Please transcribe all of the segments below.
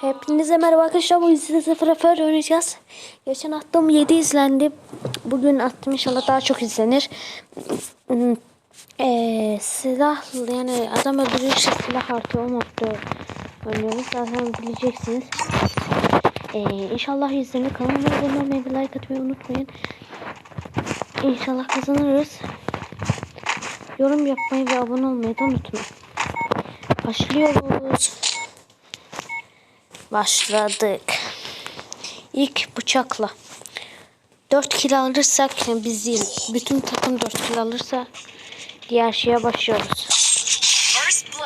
Hepinize merhaba arkadaşlar. Bugün size sıfır sıfır oynayacağız. Geçen attığım 7 izlendi. Bugün attım inşallah daha çok izlenir. Hmm, Ee, silah yani adam öldürürse silah artıyor. O modda oynuyoruz. Zaten bileceksiniz. Ee, inşallah izlenir. Kanalıma abone olmayı ve like atmayı unutmayın. İnşallah kazanırız. Yorum yapmayı ve abone olmayı da unutmayın. Başlıyoruz. Başladık. İlk bıçakla. 4 kill alırsak yani biz değil. Bütün takım 4 kill alırsa diğer şeye başlıyoruz.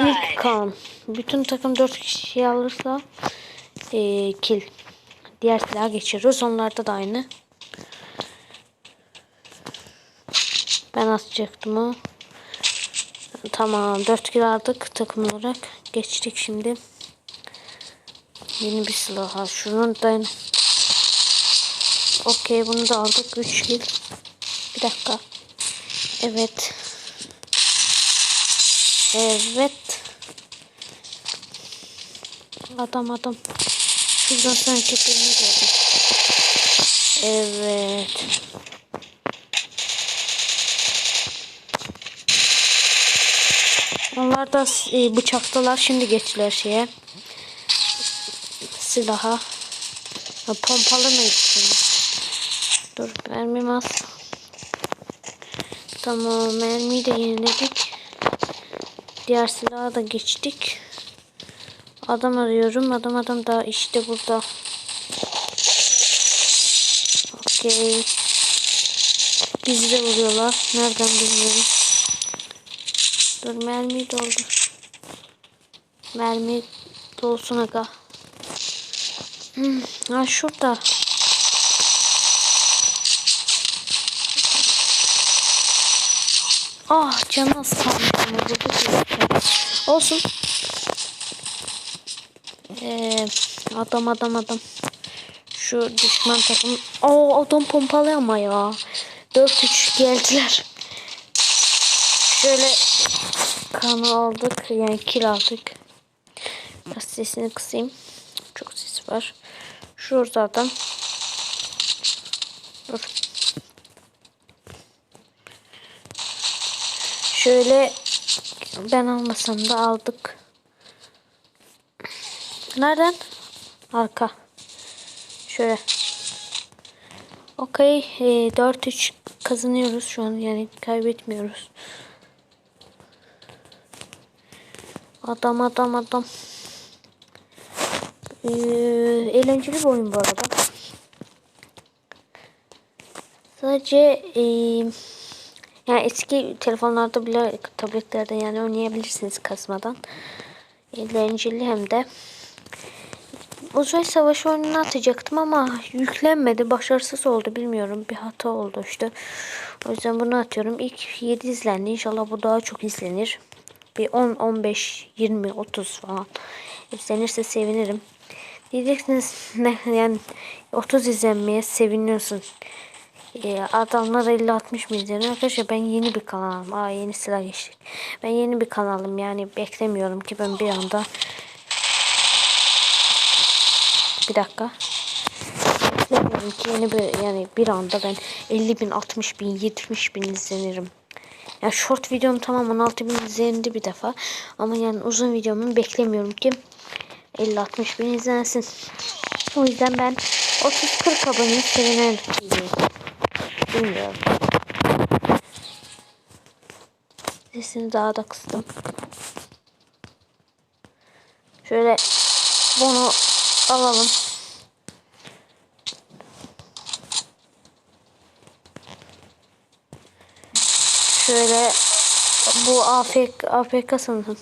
İlk kan. Bütün takım 4 kişi alırsa eee kill. Diğer silaha geçiyoruz. Onlarda da aynı. Ben atacaktım o. Tamam 4 kill aldık takım olarak. Geçtik şimdi. Yeni bir silah. Şunun da Okey bunu da aldık. 3 kill. Bir dakika. Evet. Evet. Adam adam. Şuradan sanki birini gördüm. Evet. Onlar da e, bıçaktalar. Şimdi geçtiler şeye. Silaha. Ha, pompalı mı? Dur mermim az. Tamam mermiyi de yeniledik. Diğer silaha da geçtik. Adam arıyorum. Adam adam da işte burada. Okey. Bizi de vuruyorlar. Nereden bilmiyorum. Dur mermiyi doldur. Mermi dolsun aga. Hmm, ha şurada. Ah canı sandım. Olsun. Ee, adam adam adam. Şu düşman takım. Oo adam pompalı ama ya. 4-3 geldiler. Şöyle kanı aldık. Yani kill aldık. Biraz sesini kısayım. Çok ses var. Şurada adam. Dur. Şöyle ben almasam da aldık. Nereden? Arka. Şöyle. Okey. E, 4-3 kazanıyoruz şu an. Yani kaybetmiyoruz. Adam adam adam. Ee, eğlenceli bir oyun bu arada. Sadece e, yani eski telefonlarda bile tabletlerde yani oynayabilirsiniz kasmadan. Eğlenceli hem de. Uzay savaşı oyununu atacaktım ama yüklenmedi. Başarısız oldu bilmiyorum. Bir hata oldu işte. O yüzden bunu atıyorum. İlk 7 izlendi. İnşallah bu daha çok izlenir. Bir 10, 15, 20, 30 falan izlenirse sevinirim. Diyeceksiniz ne yani 30 izlenmeye seviniyorsun. Ee, adamlar 50-60 mı izleniyor? Arkadaşlar ben yeni bir kanalım. Aa yeni silah geçtik. Ben yeni bir kanalım yani beklemiyorum ki ben bir anda bir dakika. Beklemiyorum ki yeni bir yani bir anda ben 50 bin, 60 bin, 70 bin izlenirim. Yani short videom tamam 16 bin izlendi bir defa. Ama yani uzun videomu beklemiyorum ki 50-60 bin izlensin. O yüzden ben 30-40 abone sevinirim. Bilmiyorum. Sesini daha da kıstım. Şöyle bunu alalım. Şöyle bu AFK, AFK sanırım.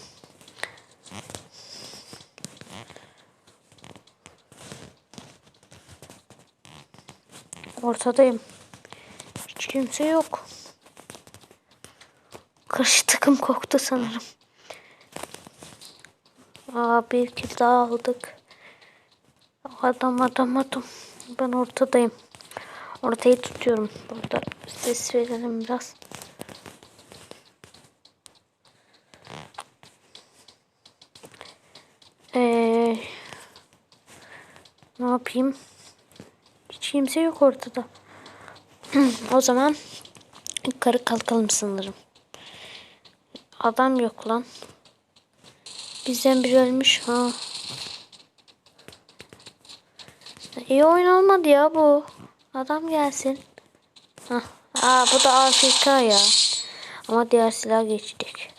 Ortadayım. Hiç kimse yok. Karşı takım koktu sanırım. Aa bir kill daha aldık. Adam adam adam. Ben ortadayım. Ortayı tutuyorum. Burada ses verelim biraz. Ee, Ne yapayım? Kimse yok ortada. o zaman yukarı kalkalım sanırım. Adam yok lan. Bizden biri ölmüş. Ha. İyi oyun olmadı ya bu. Adam gelsin. Hah. Aa bu da AFK ya. Ama diğer silah geçtik.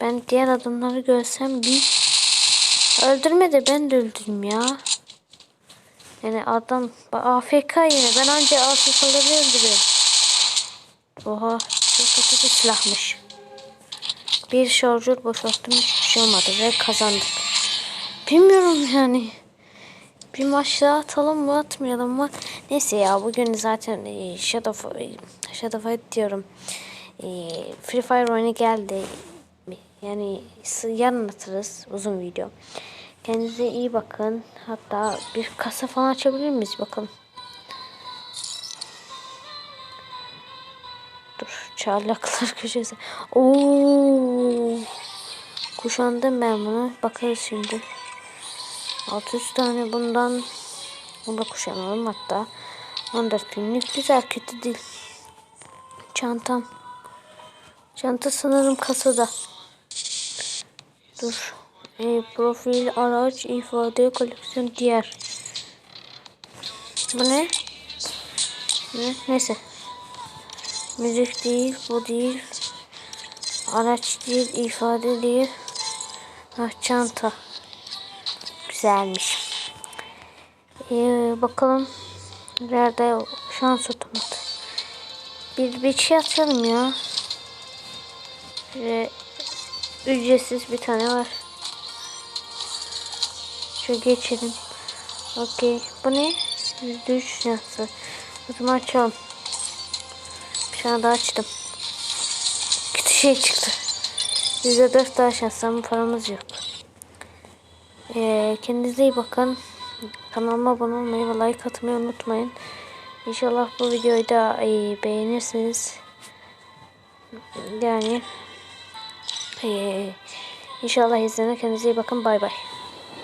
Ben diğer adamları görsem bir öldürme de ben de öldüreyim ya. Yani adam AFK yine ben anca AFK'ları öldürüyorum. Oha çok kötü bir silahmış. Bir şarjör boşalttım hiçbir şey olmadı ve kazandık. Bilmiyorum yani. Bir maç daha atalım mı atmayalım mı? Neyse ya bugün zaten e, Shadow, e, Shadow Fight diyorum. E, Free Fire oyunu geldi. Yani yarın atarız uzun video. Kendinize iyi bakın. Hatta bir kasa falan açabilir miyiz bakalım. Dur çarlaklar köşesi. Oo. Kuşandım ben bunu. Bakarız şimdi. 600 tane bundan bunu da kuşanalım hatta. 14 günlük güzel kötü değil. Çantam. Çanta sanırım kasada. Dur. E, profil, araç, ifade, koleksiyon, diğer. Bu ne? Ne? Neyse. Müzik değil, bu değil. Araç değil, ifade değil. Ha, çanta. Güzelmiş. Ee, bakalım. Nerede şans otomatı. Bir bir şey açalım ya. Ve ücretsiz bir tane var. Şu geçelim. Okey. Bu ne? Yüzde üç şansı. O zaman açalım. Bir tane daha açtım. Kötü şey çıktı. Yüzde dört daha şans ama paramız yok. Ee, kendinize iyi bakın. Kanalıma abone olmayı ve like atmayı unutmayın. İnşallah bu videoyu da e, beğenirsiniz. Yani e, inşallah izleyin. Kendinize iyi bakın. Bay bay.